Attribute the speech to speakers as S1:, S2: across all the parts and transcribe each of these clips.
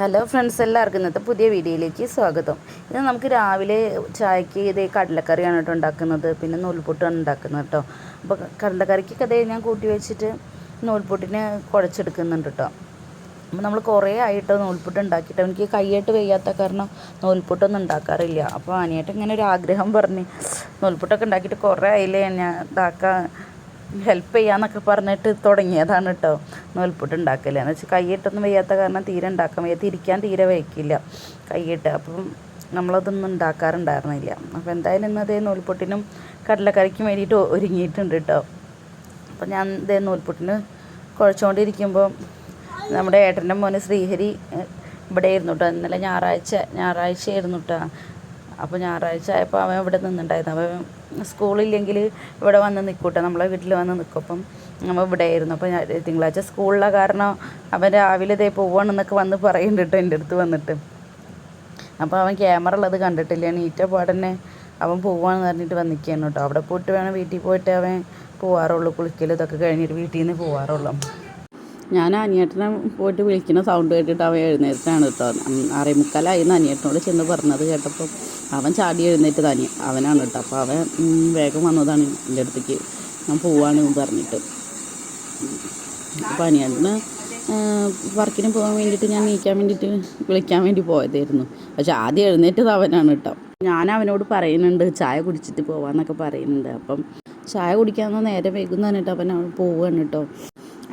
S1: Hello friends എല്ലാവർക്കും ഇന്നത്തെ പുതിയ വീഡിയോയിലേക്ക് സ്വാഗതം. ഇന്ന് നമുക്ക് രാവിലെ ചായക്ക് ഇതേ കടലക്കറിയാണ് കേട്ടോ ഉണ്ടാക്കുന്നത്. പിന്നെ നൂൽപുട്ടാണ് ഉണ്ടാക്കുന്നത് കേട്ടോ. അപ്പോൾ കടലക്കറിക്കൊക്കെ അതേ ഞാൻ കൂട്ടി വെച്ചിട്ട് നൂൽപുട്ടിന് കുഴച്ചെടുക്കുന്നുണ്ട് കേട്ടോ. അപ്പോൾ നമ്മൾ കുറേ ആയിട്ടോ നൂൽപുട്ട് ഉണ്ടാക്കിയിട്ട് എനിക്ക് കൈയായിട്ട് വയ്യാത്ത കാരണം നൂൽപുട്ടൊന്നും ഉണ്ടാക്കാറില്ല. അപ്പോൾ അനിയായിട്ട് ഇങ്ങനെ ഒരു ആഗ്രഹം പറഞ്ഞ് നൂൽപുട്ടൊക്കെ ഉണ്ടാക്കിയിട്ട് കുറേ ആയില്ലേ ഞാൻ ഇതാക്കാൻ ഹെൽപ്പ് ചെയ്യാന്നൊക്കെ പറഞ്ഞിട്ട് തുടങ്ങിയതാണ് കേട്ടോ നൂൽപ്പുട്ട് ഉണ്ടാക്കൽ എന്ന് വെച്ചാൽ കൈയിട്ടൊന്നും വയ്യാത്ത കാരണം തീരെ ഉണ്ടാക്കാൻ വയ്യാത്ത തിരിക്കാൻ തീരെ വയ്ക്കില്ല കൈയിട്ട്. അപ്പം നമ്മളതൊന്നും ഉണ്ടാക്കാറുണ്ടായിരുന്നില്ല. അപ്പോൾ എന്തായാലും ഇന്ന് അതേ നൂൽപ്പൊട്ടിനും കടലക്കറിക്കും വേണ്ടിയിട്ട് ഒരുങ്ങിയിട്ടുണ്ട് കേട്ടോ അപ്പോൾ ഞാൻ ഇതേ നൂൽപ്പൊട്ടിന് കുഴച്ചുകൊണ്ടിരിക്കുമ്പോൾ നമ്മുടെ ഏട്ടന്റെ മോന് ശ്രീഹരി ഇവിടെ ആയിരുന്നു കേട്ടോ ഇന്നലെ ഞായറാഴ്ച ഞായറാഴ്ച ആയിരുന്നു കേട്ടോ അപ്പോൾ ഞായറാഴ്ച ആയപ്പോൾ അവൻ ഇവിടെ നിന്നുണ്ടായിരുന്നു അവൻ സ്കൂളില്ലെങ്കിൽ ഇവിടെ വന്ന് നിൽക്കൂട്ടെ നമ്മളെ വീട്ടിൽ വന്ന് നിൽക്കും അവൻ ഇവിടെ ആയിരുന്നു അപ്പോൾ ഞാൻ തിങ്കളാഴ്ച സ്കൂളിലെ കാരണം അവൻ രാവിലെ ഇതേ പോവാണെന്നൊക്കെ വന്ന് പറയുന്നുണ്ട് എന്റെ അടുത്ത് വന്നിട്ട്. അപ്പോൾ അവൻ ക്യാമറ ഉള്ളത് കണ്ടിട്ടില്ല. നീറ്റ പാടന്നെ അവൻ പോവാണെന്ന് പറഞ്ഞിട്ട് വന്നിരിക്കുകയാണ് കേട്ടോ. അവിടെ പോയിട്ട് വേണം വീട്ടിൽ പോയിട്ട് അവൻ പോവാറുള്ളൂ. കുളിക്കലും ഇതൊക്കെ കഴിഞ്ഞിട്ട് വീട്ടിൽ നിന്ന് പോവാറുള്ളൂ. ഞാൻ അനിയേട്ടനെ പോയിട്ട് വിളിക്കുന്ന സൗണ്ട് കേട്ടിട്ട് അവൻ എഴുന്നേറ്റാണ് കേട്ടോ. അറിയമുക്കാലായി മുക്കാലായിരുന്നു അനിയേട്ടനോട് ചെന്ന് പറഞ്ഞത് കേട്ടപ്പോൾ അവൻ ചാടി എഴുന്നേറ്റ് തനി അവനാണ് കേട്ടോ. അപ്പോൾ അവൻ വേഗം വന്നതാണ് എന്റെ അടുത്തേക്ക്. ഞാൻ പോവാണ് പറഞ്ഞിട്ട്. അപ്പോൾ അനിയേട്ടന് വർക്കിന് പോകാൻ വേണ്ടിയിട്ട് ഞാൻ നീക്കാൻ വേണ്ടിയിട്ട് വിളിക്കാൻ വേണ്ടി പോയതായിരുന്നു. പക്ഷെ ആദ്യം എഴുന്നേറ്റത് അവനാണ് കേട്ടോ. ഞാൻ അവനോട് പറയുന്നുണ്ട് ചായ കുടിച്ചിട്ട് പോവാന്നൊക്കെ പറയുന്നുണ്ട്. അപ്പം ചായ കുടിക്കാമെന്ന് നേരെ വൈകുന്നതാണ് കേട്ടോ അവൻ പോവുകയാണ് കേട്ടോ.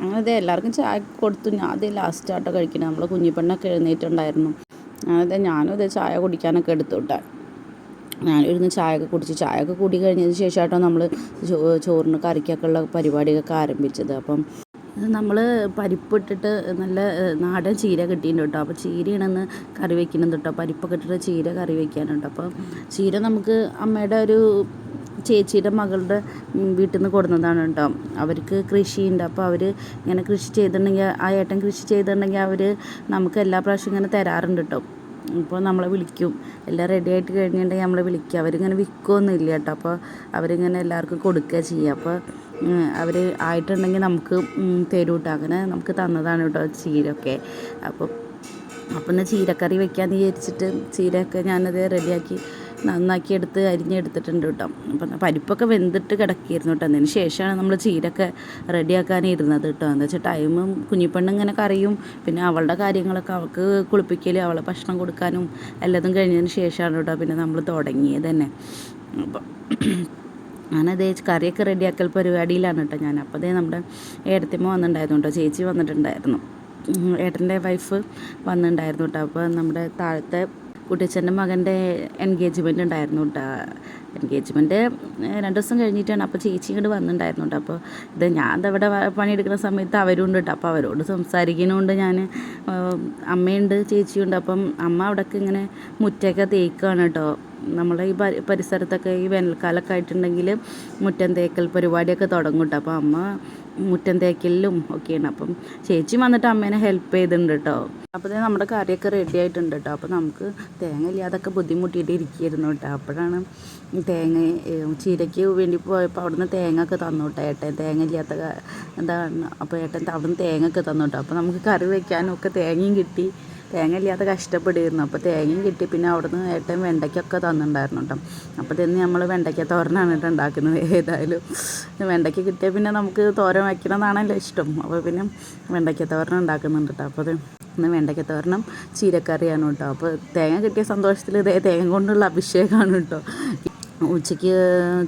S1: അങ്ങനത്തെ എല്ലാവർക്കും ചായ കൊടുത്തു. ഞാൻ അതേ ലാസ്റ്റ് ആയിട്ടോ കഴിക്കണം. നമ്മൾ കുഞ്ഞിപ്പെണ്ണൊക്കെ എഴുന്നേറ്റുണ്ടായിരുന്നു അങ്ങനത്തെ ഞാനും അതെ ചായ കുടിക്കാനൊക്കെ എടുത്തു വിട്ടാ ഞാനിരുന്ന് ചായയൊക്കെ കുടിച്ച് ചായയൊക്കെ കൂടി കഴിഞ്ഞതിന് ശേഷമായിട്ടോ നമ്മൾ ചോറിന് കറിക്കൊക്കെ ഉള്ള പരിപാടിയൊക്കെ ആരംഭിച്ചത്. അപ്പം നമ്മൾ പരിപ്പിട്ടിട്ട് നല്ല നാടൻ ചീര കിട്ടിയിട്ടുണ്ട് കേട്ടോ. അപ്പോൾ ചീരയാണെന്ന് കറി വെക്കുന്നത് കേട്ടോ. പരിപ്പൊക്കെ ഇട്ടിട്ട് ചീര കറി വെക്കാനുണ്ട്. അപ്പോൾ ചീര നമുക്ക് അമ്മയുടെ ഒരു ചേച്ചിയുടെ മകളുടെ വീട്ടിൽ നിന്ന് കൊടുന്നതാണ് കേട്ടോ. അവർക്ക് കൃഷിയുണ്ട്. അപ്പോൾ അവർ ഇങ്ങനെ കൃഷി ചെയ്തിട്ടുണ്ടെങ്കിൽ ആ ഏട്ടൻ കൃഷി ചെയ്തിട്ടുണ്ടെങ്കിൽ അവർ നമുക്ക് എല്ലാ പ്രാവശ്യം ഇങ്ങനെ തരാറുണ്ട് കേട്ടോ. ഇപ്പോൾ നമ്മളെ വിളിക്കും. എല്ലാം റെഡി ആയിട്ട് കഴിഞ്ഞിട്ടുണ്ടെങ്കിൽ നമ്മളെ വിളിക്കുക അവരിങ്ങനെ വിൽക്കുകയൊന്നും ഇല്ല കേട്ടോ. അപ്പോൾ അവരിങ്ങനെ എല്ലാവർക്കും കൊടുക്കുക ചെയ്യുക. അപ്പോൾ അവർ ആയിട്ടുണ്ടെങ്കിൽ നമുക്ക് തരും കേട്ടോ. അങ്ങനെ നമുക്ക് തന്നതാണ് കേട്ടോ ചീരൊക്കെ അപ്പോൾ അപ്പം എന്നാൽ ചീരക്കറി വെക്കാമെന്ന് വിചാരിച്ചിട്ട് ചീരയൊക്കെ ഞാനത് റെഡിയാക്കി നന്നാക്കി എടുത്ത് അരിഞ്ഞെടുത്തിട്ടുണ്ട് കേട്ടോ. അപ്പം പരിപ്പൊക്കെ വെന്തിട്ട് കിടക്കിയിരുന്നു കേട്ടോ. അതിന് ശേഷമാണ് നമ്മൾ ചീരൊക്കെ റെഡിയാക്കാനിരുന്നത് കേട്ടോ. എന്താ വെച്ചാൽ ടൈമും കുഞ്ഞിപ്പെണ്ണ് ഇങ്ങനെ കറിയും. പിന്നെ അവളുടെ കാര്യങ്ങളൊക്കെ അവൾക്ക് കുളിപ്പിക്കലും അവളെ ഭക്ഷണം കൊടുക്കാനും എല്ലാതും കഴിഞ്ഞതിന് ശേഷമാണ് കേട്ടോ പിന്നെ നമ്മൾ തുടങ്ങിയത് തന്നെ. അപ്പം ഞാനതേ കറിയൊക്കെ റെഡിയാക്കൽ പരിപാടിയിലാണ് കേട്ടോ ഞാൻ. അപ്പോൾ അതേ നമ്മുടെ ഏടത്തിമ്മ വന്നിട്ടുണ്ടായിരുന്നു കേട്ടോ. ചേച്ചി വന്നിട്ടുണ്ടായിരുന്നു. ഏട്ടന്റെ വൈഫ് വന്നിട്ടുണ്ടായിരുന്നു കേട്ടോ. അപ്പോൾ നമ്മുടെ താഴത്തെ കുട്ടിച്ചന്റെ മകന്റെ എൻഗേജ്മെന്റ് ഉണ്ടായിരുന്നു കേട്ടോ എൻഗേജ്മെന്റ് രണ്ട് ദിവസം കഴിഞ്ഞിട്ടാണ് അപ്പോൾ ചേച്ചി ഇങ്ങോട്ട് വന്നിട്ടുണ്ടായിരുന്നു അപ്പോൾ ഇത് ഞാൻ അവിടെ പണിയെടുക്കുന്ന സമയത്ത് അവരും ഉണ്ട് കേട്ടോ അപ്പോൾ അവരോട് സംസാരിക്കുന്നതുകൊണ്ട് ഞാൻ അമ്മയുണ്ട് ചേച്ചിയുണ്ട്. അപ്പം അമ്മ അവിടെക്ക് ഇങ്ങനെ മുറ്റൊക്കെ തേക്കുകയാണ് കേട്ടോ നമ്മളെ ഈ പരി- പരിസരത്തൊക്കെ ഈ വേനൽക്കാലമൊക്കെ ആയിട്ടുണ്ടെങ്കിൽ മുറ്റം തേക്കൽ പരിപാടിയൊക്കെ തുടങ്ങും കേട്ടോ അപ്പോൾ അമ്മ മുറ്റം തേക്കലിലും ഒക്കെയാണ്. അപ്പം ചേച്ചി വന്നിട്ട് അമ്മേനെ ഹെൽപ്പ് ചെയ്തിട്ടുണ്ട് കേട്ടോ അപ്പോൾ നമ്മുടെ കറിയൊക്കെ റെഡി ആയിട്ടുണ്ട് കേട്ടോ അപ്പോൾ നമുക്ക് തേങ്ങ ഇല്ലാതൊക്കെ ബുദ്ധിമുട്ടിയിട്ട് ഇരിക്കുകയായിരുന്നു കേട്ടോ. അപ്പോഴാണ് തേങ്ങ ചീരയ്ക്ക് വേണ്ടി പോയപ്പോൾ അവിടുന്ന് തേങ്ങ ഒക്കെ തന്നു കേട്ടോ ഏട്ടൻ. തേങ്ങ ഇല്ലാത്ത എന്താ എന്താണ് അപ്പോൾ ഏട്ടൻ അവിടുന്ന് തേങ്ങ ഒക്കെ തന്നു കേട്ടോ അപ്പോൾ നമുക്ക് കറി വെക്കാനും ഒക്കെ തേങ്ങയും കിട്ടി. തേങ്ങ ഇല്ലാത്ത കഷ്ടപ്പെടുകയായിരുന്നു അപ്പോൾ തേങ്ങയും കിട്ടി. പിന്നെ അവിടുന്ന് ഏട്ടൻ വെണ്ടയ്ക്കൊക്കെ തന്നിട്ടുണ്ടായിരുന്നു കേട്ടോ അപ്പോൾ തന്നെ നമ്മൾ വെണ്ടയ്ക്ക തോരനാണ് കേട്ടോ ഉണ്ടാക്കുന്നത്. ഏതായാലും വെണ്ടയ്ക്ക കിട്ടിയാൽ പിന്നെ നമുക്ക് തോരൻ വയ്ക്കണമെന്നാണല്ലോ ഇഷ്ടം. അപ്പോൾ പിന്നെ വെണ്ടയ്ക്ക തോരൻ ഉണ്ടാക്കുന്നുണ്ട് കേട്ടോ അപ്പോൾ അത് ഇന്ന് വെണ്ടയ്ക്ക തോരനും ചീരക്കറിയാണ് കേട്ടോ അപ്പോൾ തേങ്ങ കിട്ടിയ സന്തോഷത്തിൽ ഇതേ തേങ്ങ കൊണ്ടുള്ള അഭിഷേകമാണ് കേട്ടോ ഉച്ചയ്ക്ക്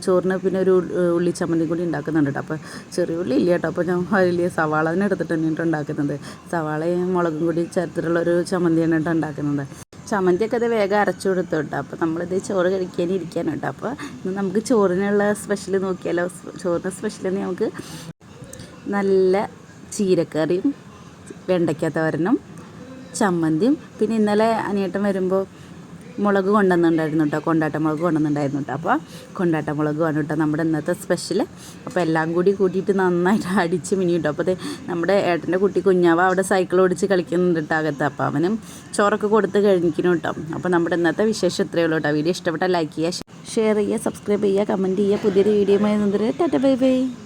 S1: ചോറിന് പിന്നെ ഒരു ഉള്ളി ചമ്മന്തി കൂടി ഉണ്ടാക്കുന്നുണ്ട് കേട്ടോ. അപ്പോൾ ചെറിയ ഉള്ളി ഇല്ല കേട്ടോ. അപ്പോൾ ഞാൻ വലിയ സവാള തന്നെ എടുത്തിട്ട് തന്നെയാണ് ഉണ്ടാക്കുന്നത്. സവാളയും മുളകും കൂടി ചേർത്തിട്ടുള്ള ഒരു ചമ്മന്തിയാണ് കേട്ടോ ഉണ്ടാക്കുന്നത്. ചമ്മന്തിയൊക്കെ അത് വേഗം അരച്ചു കൊടുത്തു കേട്ടോ. അപ്പോൾ നമ്മളിത് ചോറ് കഴിക്കാൻ ഇരിക്കാൻ കേട്ടോ. അപ്പോൾ നമുക്ക് ചോറിനുള്ള സ്പെഷ്യൽ നോക്കിയാലോ? ചോറിന് സ്പെഷ്യൽ നമുക്ക് നല്ല ചീരക്കറിയും വെണ്ടയ്ക്ക തോരനും ചമ്മന്തിയും. പിന്നെ ഇന്നലെ അനിയേട്ടൻ വരുമ്പോൾ മുളക് കൊണ്ടുവന്നിട്ടുണ്ടായിരുന്നു കേട്ടോ. കൊണ്ടാട്ട മുളക് കൊണ്ടുവന്നിട്ടുണ്ടായിരുന്നു കേട്ടോ. അപ്പോൾ കൊണ്ടാട്ട മുളക് ആണ് കേട്ടോ നമ്മുടെ ഇന്നത്തെ സ്പെഷ്യൽ അപ്പോൾ എല്ലാം കൂടി കൂട്ടിയിട്ട് നന്നായിട്ട് അടിച്ച് മിനി കേട്ടോ. അപ്പോൾ നമ്മുടെ ഏട്ടന്റെ കുട്ടി കുഞ്ഞാവ അവിടെ സൈക്കിൾ ഓടിച്ച് കളിക്കുന്നുണ്ട് കേട്ടോ അകത്ത്. അപ്പോൾ അവനും ചോറൊക്കെ കൊടുത്ത് കഴിഞ്ഞിരിക്കുന്നു കേട്ടോ. അപ്പോൾ നമ്മുടെ ഇന്നത്തെ വിശേഷം ഇത്രയേ ഉള്ളൂ കേട്ടോ. വീഡിയോ ഇഷ്ടപ്പെട്ടാൽ ലൈക്ക് ചെയ്യുക ഷെയർ ചെയ്യുക സബ്സ്ക്രൈബ് ചെയ്യുക കമന്റ് ചെയ്യുക. പുതിയൊരു വീഡിയോ ടാറ്റ ബൈ ബൈ.